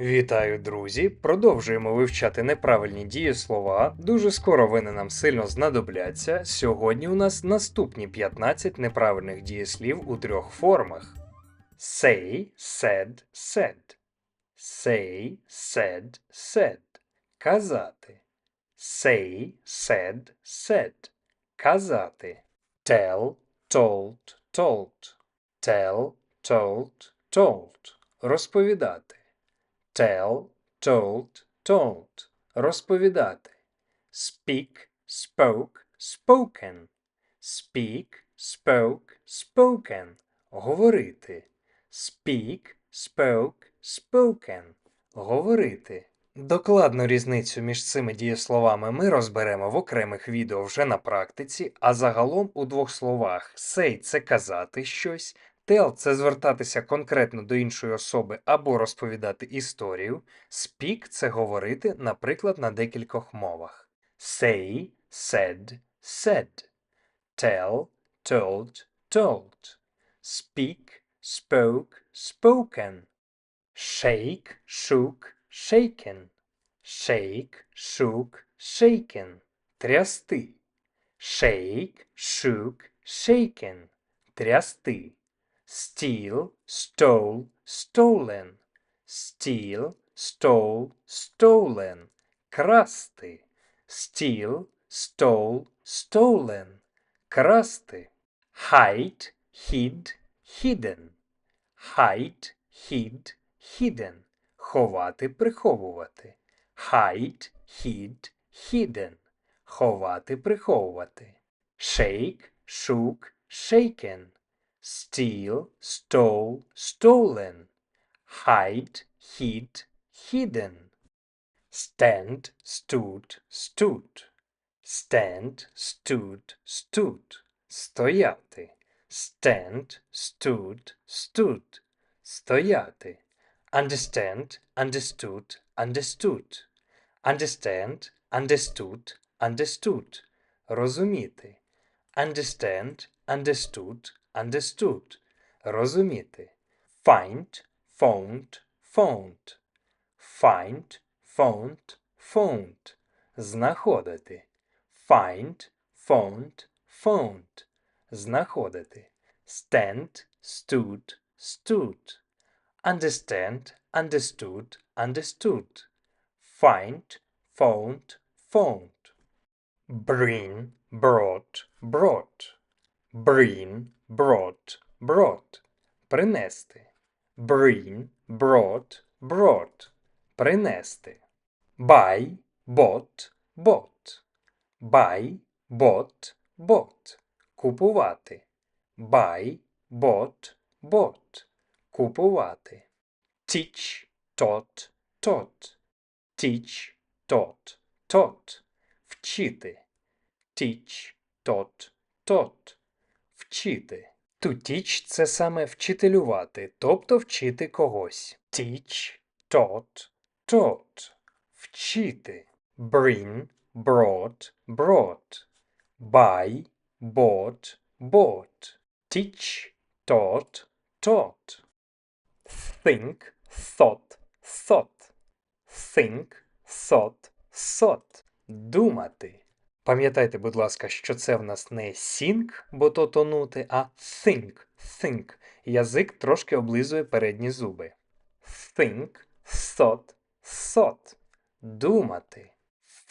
Вітаю, друзі! Продовжуємо вивчати неправильні дієслова. Дуже скоро вони нам сильно знадобляться. Сьогодні у нас наступні 15 неправильних дієслів у трьох формах: say, said, said. Say, said, said. Казати. Say, said, said. Казати. Tell, told, told. Tell, told, told. Розповідати. Tell, told, told. Розповідати. Speak, spoke, spoken. Speak, spoke, spoken. Говорити. Speak, spoke, spoken. Говорити. Докладну різницю між цими дієсловами ми розберемо в окремих відео вже на практиці, а загалом у двох словах say – це казати щось, tell – це звертатися конкретно до іншої особи або розповідати історію, speak – це говорити, наприклад, на декількох мовах. Say, said, said. Tell, told, told. Speak, spoke, spoken. Shake, shook, shaken. Shake, shook, shaken. Трясти. Shake, shook, shaken. Трясти. Steal, stole, stolen. Steal, stole, stolen. Красти. Steal, stole, stolen. Красти. Hide, hid, hidden. Hide, hid, hidden. Ховати, приховувати. Hide, hid, hidden. Ховати, приховувати. Shake, shook, shaken. Steal, stole, stolen. Hide, hid, hidden. Stand, stood, stood. Stand, stood, stood. Стояти. Stand, stood, stood. Стояти. Understand, understood, understood. Understand, understood, understood. Розуміти. Understand, understood, understood. Розуміти. Find, found, found. Find, found, found. Знаходити. Find, found, found. Знаходити. Stand, stood, stood. Understand, understood, understood. Find, found, found. Bring, brought, brought. Bring, brought, brought. Принести. Bring, brought, brought. Принести. Buy, bought, bought. Buy, bought, bought. Купувати. Buy, bought, bought. Купувати. Teach, taught, taught. Teach, taught, taught. Вчити. Teach, taught, taught. Вчити. To teach – це саме вчителювати, тобто вчити когось. Teach, taught, taught. Вчити. Bring, brought, brought. Buy, bought, bought. Teach, taught, taught. Think, thought, thought. Think, thought, thought. Думати. Пам'ятайте, будь ласка, що це в нас не sink, бо то тонути, а think, think. Язик трошки облизує передні зуби. Think, thought, thought. Думати.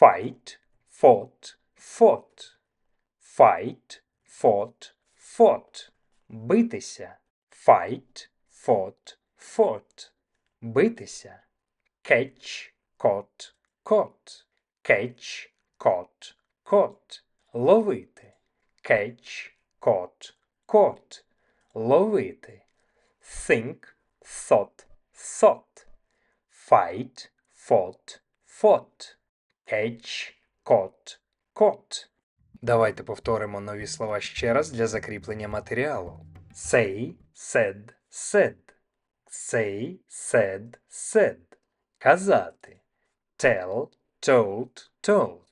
Fight, fought, fought. Fight, fought, fought. Битися. Fight, fought, fought. Битися. Catch, caught, caught. Catch, caught, caught. Ловити. Catch, caught, caught. Ловити. Think, thought, thought. Fight, fought, fought. Catch, caught, caught. Давайте повторимо нові слова ще раз для закріплення матеріалу. Say, said, said. Say, said, said. Казати. Tell, told, told.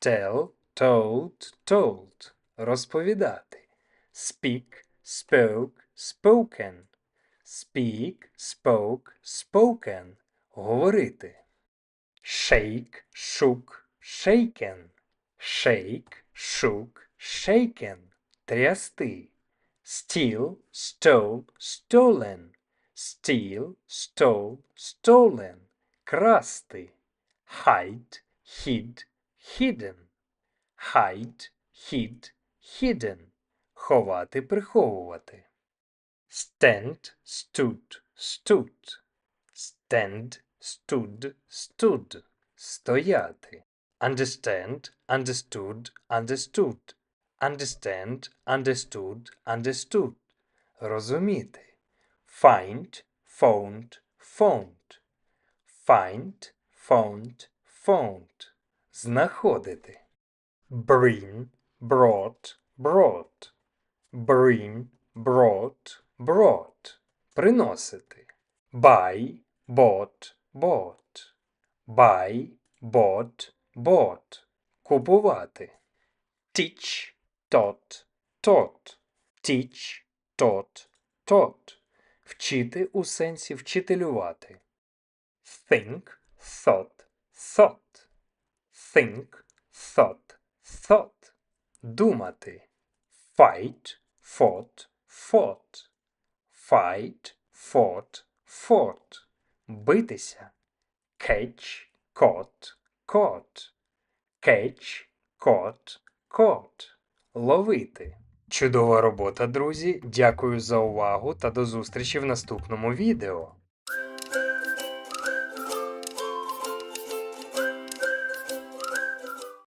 Tell, told, told. Розповідати. Speak, spoke, spoken. Speak, spoke, spoken. говорити. Shake, shook, shaken. Shake, shook, shaken. Трясти. Steal, stole, stolen. Steal, stole, stolen. Красти. Hide, hid, hidden. Hide, hid, hidden. Ховати, приховувати. Stand, stood, stood. Stand, stood, stood. Стояти. Understand, understood, understood. Understand, understood, understood. Розуміти. Find, found, found. Find, found, found. Знаходити. Bring, brought, brought. Bring, brought, brought. Приносити. Buy, bought, bought. Buy, bought, bought. Купувати. Teach, taught, taught. Teach, taught, taught. Вчити у сенсі вчителювати. Think, thought, thought. Think, thought, thought. Думати. Fight, fought, fought. Fight, fought, fought. Битися. Catch, caught, caught. Catch, caught, caught. Ловити. Чудова робота, друзі. Дякую за увагу та до зустрічі в наступному відео.